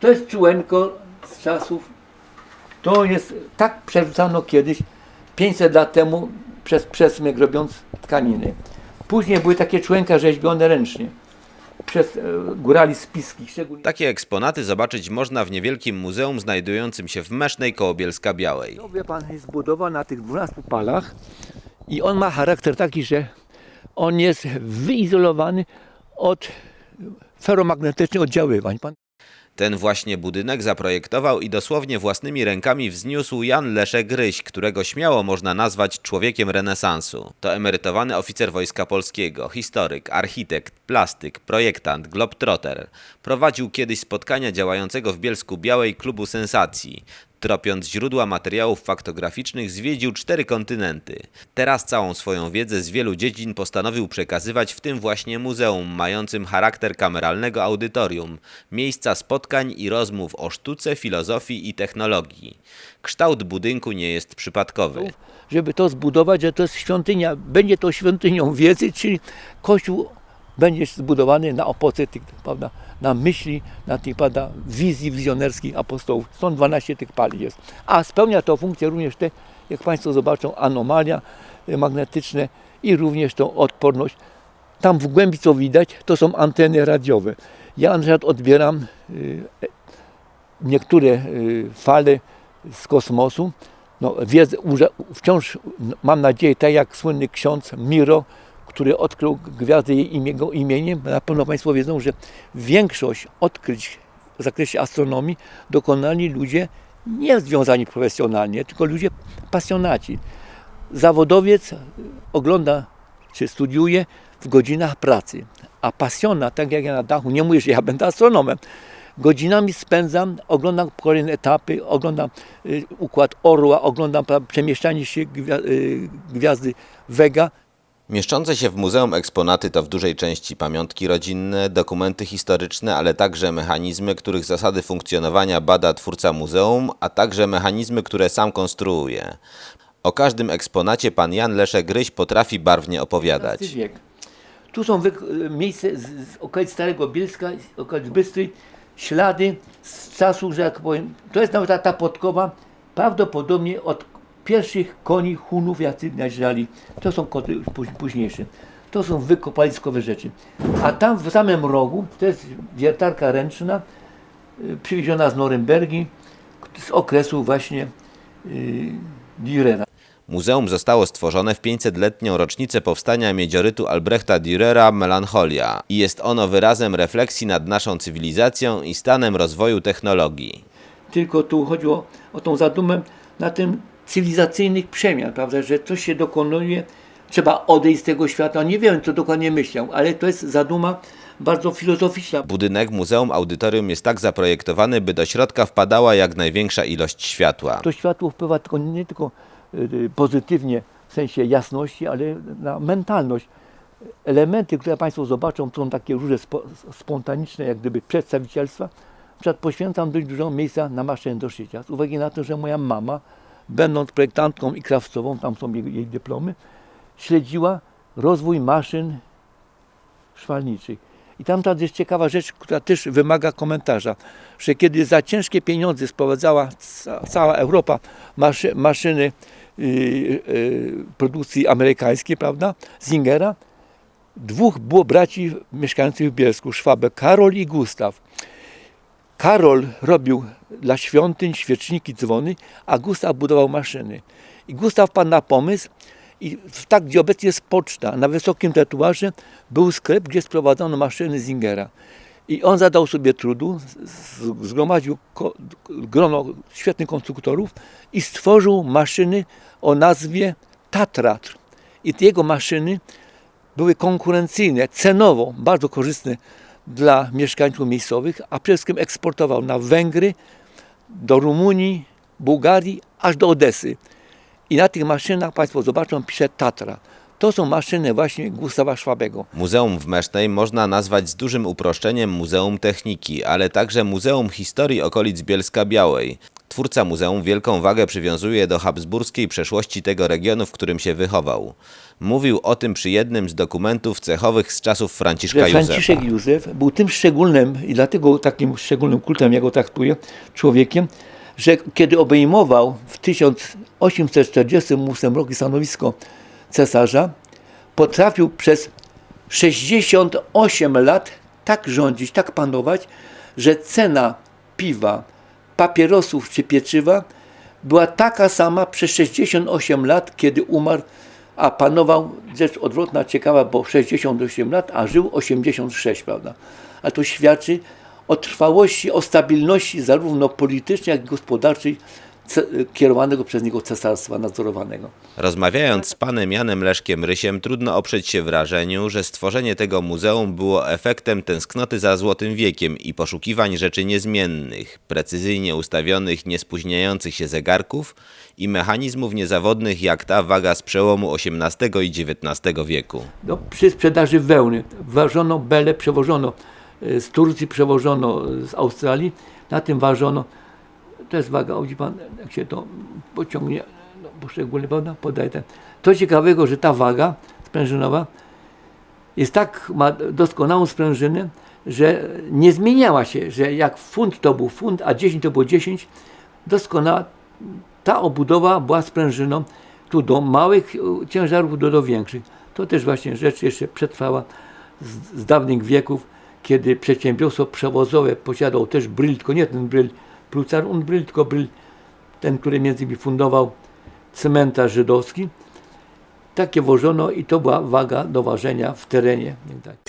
To jest czułenko z czasów, to jest, tak przerzucano kiedyś 500 lat temu przez przesmyk robiąc tkaniny. Później były takie czułenka rzeźbione ręcznie przez e, górali spiski, szczególnie Takie eksponaty zobaczyć można w niewielkim muzeum znajdującym się w Mesznej koło Bielska Białej. No, wie pan, jest zbudowany na tych 12 palach i on ma charakter taki, że on jest wyizolowany od feromagnetycznych oddziaływań. Ten właśnie budynek zaprojektował i dosłownie własnymi rękami wzniósł Jan Leszek Gryś, którego śmiało można nazwać człowiekiem renesansu. To emerytowany oficer Wojska Polskiego, historyk, architekt, plastyk, projektant, globtrotter. Prowadził kiedyś spotkania działającego w Bielsku Białej klubu sensacji. Tropiąc źródła materiałów faktograficznych, zwiedził cztery kontynenty. Teraz całą swoją wiedzę z wielu dziedzin postanowił przekazywać w tym właśnie muzeum, mającym charakter kameralnego audytorium, miejsca spotkań i rozmów o sztuce, filozofii i technologii. Kształt budynku nie jest przypadkowy. żeby to zbudować, że to jest świątynia, będzie to świątynią wiedzy, czyli Kościół będzie zbudowany na opoce tych, prawda, na myśli, na tych, prawda, wizji wizjonerskich apostołów. Stąd 12 tych pali jest. A spełnia to funkcję również te, jak Państwo zobaczą, anomalia y, magnetyczne i również tą odporność. Tam w głębi co widać, to są anteny radiowe. Ja na przykład odbieram y, niektóre y, fale z kosmosu. No, wiedzę, wciąż mam nadzieję, tak jak słynny ksiądz Miro, który odkrył gwiazdę jej imiego imieniem, na pewno Państwo wiedzą, że większość odkryć w zakresie astronomii dokonali ludzie nie związani profesjonalnie, tylko ludzie pasjonaci. Zawodowiec ogląda czy studiuje w godzinach pracy, a pasjona, tak jak ja na dachu, nie mówię, że ja będę astronomem, godzinami spędzam, oglądam kolejne etapy, oglądam y, układ orła, oglądam przemieszczanie się y, gwiazdy Vega. Mieszczące się w muzeum eksponaty to w dużej części pamiątki rodzinne, dokumenty historyczne, ale także mechanizmy, których zasady funkcjonowania bada twórca muzeum, a także mechanizmy, które sam konstruuje. O każdym eksponacie pan Jan Leszek Gryś potrafi barwnie opowiadać. Wiek. Tu są miejsce z, z okolic Starego Bielska, z okolic Bystry, ślady z czasu, że jak powiem, to jest nawet ta, ta podkowa, prawdopodobnie od pierwszych koni Hunów, jacy najeżdżali. To są koty póź- późniejsze. To są wykopaliskowe rzeczy. A tam w samym rogu, to jest wiertarka ręczna, y, przywieziona z Norymbergi, z okresu właśnie y, Dürera. Muzeum zostało stworzone w 500-letnią rocznicę powstania miedziorytu Albrechta Dürera Melancholia i jest ono wyrazem refleksji nad naszą cywilizacją i stanem rozwoju technologii. tylko tu chodziło o tą zadumę na tym cywilizacyjnych przemian, prawda, że coś się dokonuje, trzeba odejść z tego świata. Nie wiem, co dokładnie myślał, ale to jest zaduma bardzo filozoficzna. Budynek Muzeum Audytorium jest tak zaprojektowany, by do środka wpadała jak największa ilość światła. To światło wpływa tylko, nie tylko y, pozytywnie w sensie jasności, ale na mentalność. Elementy, które Państwo zobaczą, są takie różne spo, spontaniczne, jak gdyby przedstawicielstwa. Na przykład poświęcam dość dużo miejsca na maszynę do szycia. Z uwagi na to, że moja mama, będąc projektantką i krawcową, tam są jej, jej dyplomy, śledziła rozwój maszyn szwalniczych. I tam ta jest ciekawa rzecz, która też wymaga komentarza, że kiedy za ciężkie pieniądze sprowadzała ca, cała Europa maszy, maszyny yy, yy, produkcji amerykańskiej, prawda, Zingera, dwóch było braci mieszkających w Bielsku, Szwabę, Karol i Gustaw. Karol robił dla świątyń świeczniki, dzwony, a Gustaw budował maszyny. I Gustaw padł na pomysł, i tak, gdzie obecnie jest poczta, na wysokim tretuarze był sklep, gdzie sprowadzono maszyny Zingera. I on zadał sobie trudu, zgromadził grono świetnych konstruktorów i stworzył maszyny o nazwie Tatratr. I te jego maszyny były konkurencyjne, cenowo bardzo korzystne dla mieszkańców miejscowych, a przede wszystkim eksportował na Węgry, do Rumunii, Bułgarii, aż do Odesy. I na tych maszynach Państwo zobaczą, pisze Tatra. To są maszyny właśnie Gustawa Szwabego. Muzeum w Mesznej można nazwać z dużym uproszczeniem Muzeum Techniki, ale także Muzeum Historii okolic Bielska Białej. Twórca muzeum wielką wagę przywiązuje do habsburskiej przeszłości tego regionu, w którym się wychował. Mówił o tym przy jednym z dokumentów cechowych z czasów Franciszka Józefa. Franciszek Józef był tym szczególnym i dlatego takim szczególnym kultem, ja go traktuję, człowiekiem, że kiedy obejmował w 1848 roku stanowisko cesarza, potrafił przez 68 lat tak rządzić, tak panować, że cena piwa, papierosów czy pieczywa była taka sama przez 68 lat, kiedy umarł, a panował, rzecz odwrotna, ciekawa, bo 68 lat, a żył 86, prawda? A to świadczy o trwałości, o stabilności zarówno politycznej, jak i gospodarczej kierowanego przez niego cesarstwa nadzorowanego. Rozmawiając z panem Janem Leszkiem Rysiem, trudno oprzeć się wrażeniu, że stworzenie tego muzeum było efektem tęsknoty za Złotym Wiekiem i poszukiwań rzeczy niezmiennych, precyzyjnie ustawionych, niespóźniających się zegarków i mechanizmów niezawodnych jak ta waga z przełomu XVIII i XIX wieku. No, przy sprzedaży wełny ważono bele, przewożono e, z Turcji, przewożono z Australii, na tym ważono, to jest waga, widzi pan, jak się to pociągnie, no, poszczególnie, prawda, podaje ten. To ciekawego, że ta waga sprężynowa jest tak, ma doskonałą sprężynę, że nie zmieniała się, że jak funt to był funt, a 10 to było 10, doskonała, ta obudowa była sprężyną tu do małych ciężarów, do, do większych. To też właśnie rzecz jeszcze przetrwała z, z dawnych wieków, kiedy przedsiębiorstwo przewozowe posiadało też bryl, tylko nie ten bryl Plucar und bryl, tylko bryl ten, który między innymi fundował cmentarz żydowski. Takie wożono i to była waga do ważenia w terenie. Tak.